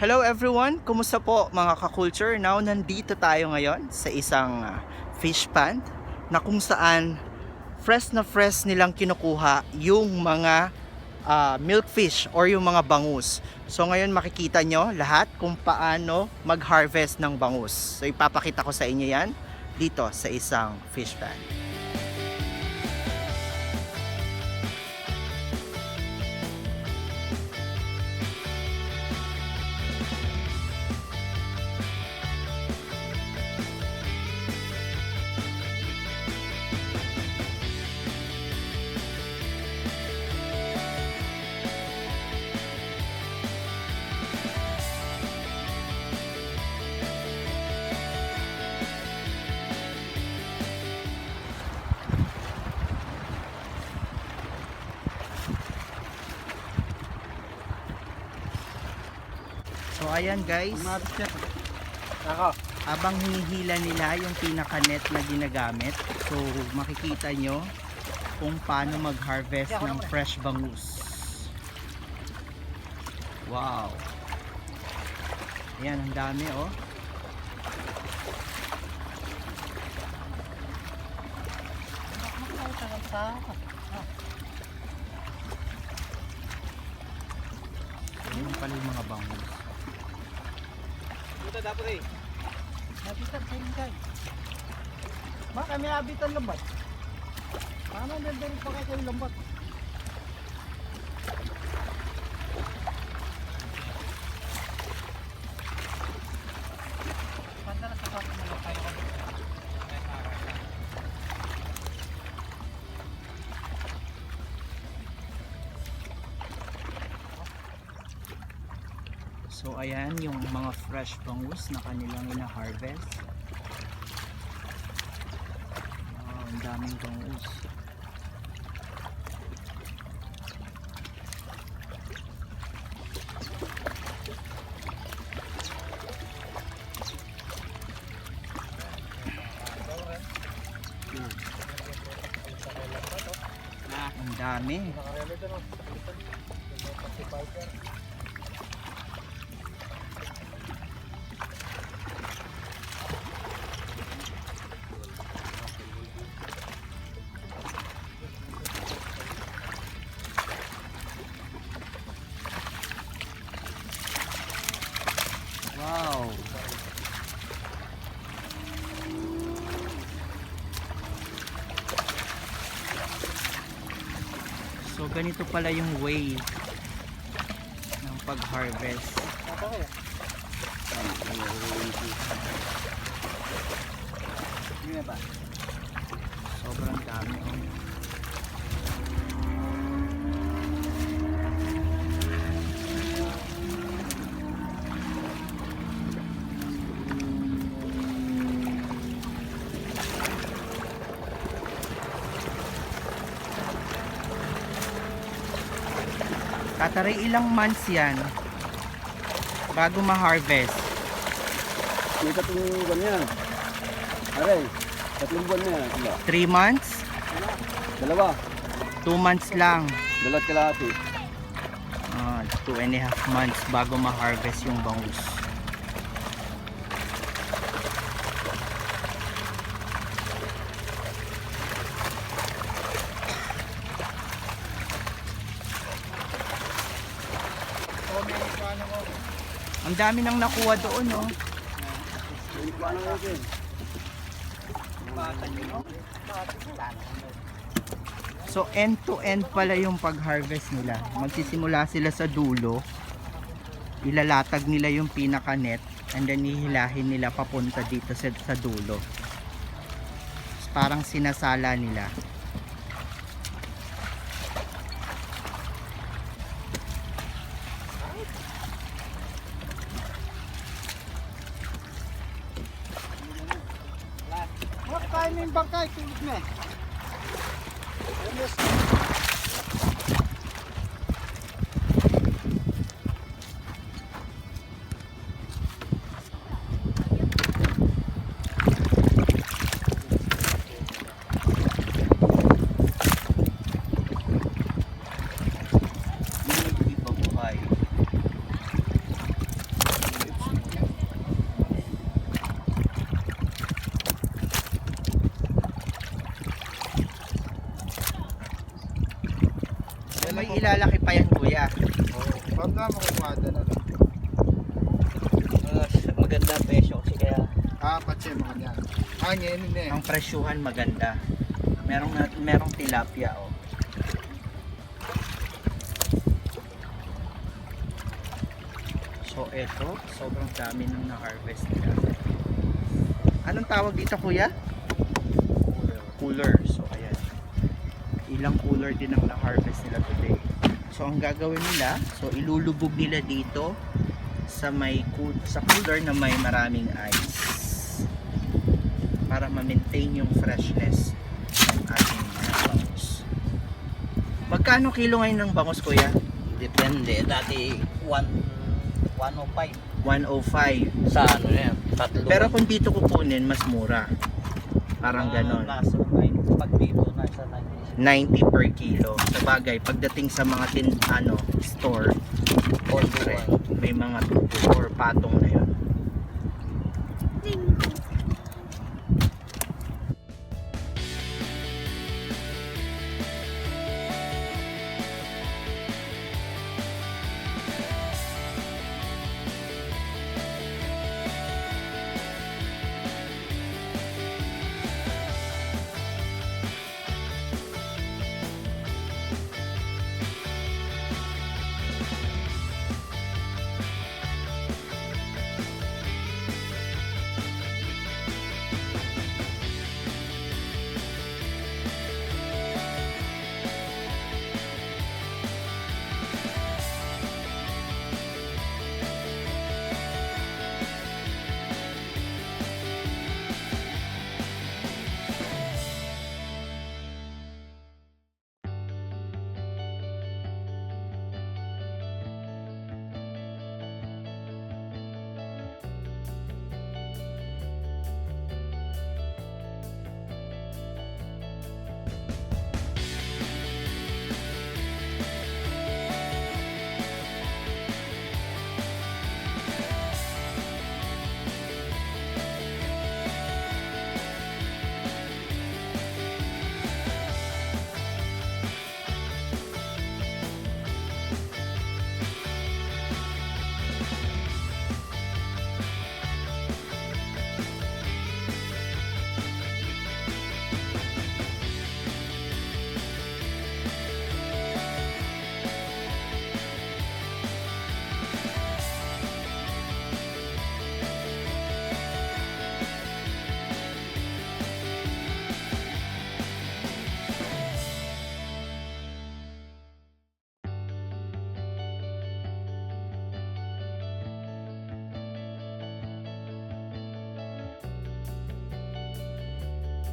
Hello everyone! Kumusta po mga ka-culture? Now, nandito tayo ngayon sa isang ah, fish pond na kung saan fresh na fresh nilang kinukuha yung mga ah, milkfish or yung mga bangus. So ngayon makikita nyo lahat kung paano mag-harvest ng bangus. So ipapakita ko sa inyo yan dito sa isang fish pond. So ayan guys, Ako. habang hinihila nila yung pinaka-net na ginagamit, so makikita nyo kung paano mag-harvest ng fresh bangus. Wow! Ayan, ang dami oh. Ayan pala yung mga bangus. Dito dapat eh. Nabitan sa ingay. Ba kami abitan lambat. Paano nandiyan pa kayo lambat? So ayan yung mga fresh bangus na kanilang ina-harvest. Wow, ang daming bangus. Ang dami. Wow. Ganito pala yung way ng pag-harvest. Sobrang dami. Oh. Tatari ilang months yan bago ma-harvest. May tatlong buwan yan. Aray, tatlong buwan na yan. Wala. 3 months? Dalawa. 2 months lang. Dalat kalahati. Ah, two and a half months bago ma-harvest yung bangus. Ang dami nang nakuha doon, oh. Paano natin? So end to end pala yung pag-harvest nila. Magsisimula sila sa dulo. Ilalatag nila yung pinaka net and then hihilahin nila papunta dito sa, sa dulo. Parang sinasala nila. Bangkay, tulog na. may ilalaki pa yan kuya. Oo. Pag na makukuha na lang. maganda presyo kasi kaya Ah, patse mga niyan. Ah, ngayon yun eh. Ang presyuhan maganda. Merong, na- merong tilapia oh. So eto, sobrang dami nang na-harvest nila. Anong tawag dito kuya? Cooler. So ayan. Ilang cooler din ang na-harvest nila today. So ang gagawin nila, so ilulubog nila dito sa may cool, sa cooler na may maraming ice para ma-maintain yung freshness ng ating mga bangus. Magkano kilo ngayon ng bangus kuya? depende. Dati 1 105 105. sa ano yan. Tatlo. Pero kung dito kukunin, mas mura. Parang Ah, ganon. Nasa 9. Pag dito nasa 90. 90 per kilo. Sa bagay, pagdating sa mga tin, ano, store, Or may mga tubo or patong na yun.